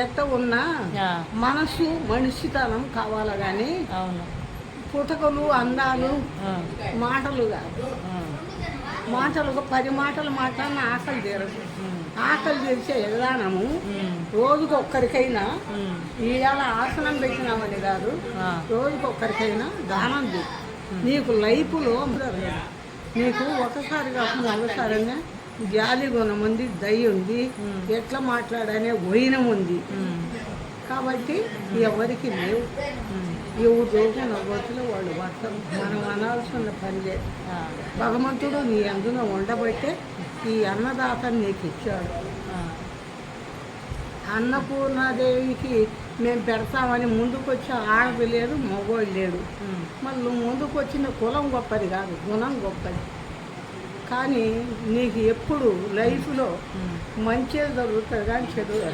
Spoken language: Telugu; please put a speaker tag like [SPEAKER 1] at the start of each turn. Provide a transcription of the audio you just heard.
[SPEAKER 1] ఎట్ట ఉన్నా మనసు మనిషితనం కావాలి కానీ పుటకలు అందాలు మాటలు కాదు. మాటలు పది మాటలు మాట్లాడిన ఆకలి తీరదు. ఆకలి తీర్చే విధానము రోజుకు ఒక్కరికైనా ఈవేళ ఆసనం పెట్టినామని కాదు రోజుకు ఒక్కరికైనా దానం నీకు లైఫ్లో నీకు ఒకసారి కాకుండా ఒకసారైనా జాలి గుణం ఉంది దయ ఉంది ఎట్లా మాట్లాడనే వైనం ఉంది. కాబట్టి ఎవరికి లేవు. ఎవరు రోజు నవ్వొచ్చులో వాళ్ళు వర్తం మనం అనాల్సిన పని లేదు
[SPEAKER 2] ఆ,
[SPEAKER 1] భగవంతుడు నీ అందులో ఉండబట్టే ఈ అన్నదాతని నీకు ఇచ్చాడు. అన్నపూర్ణాదేవికి మేము పెడతామని ముందుకు వచ్చి ఆడది లేదు మగోడు లేడు. మళ్ళీ ముందుకు వచ్చిన కులం గొప్పది కాదు గుణం గొప్పది. కానీ నీకు ఎప్పుడు లైఫ్లో. మంచిగా జరుగుతుంది కానీ చెడు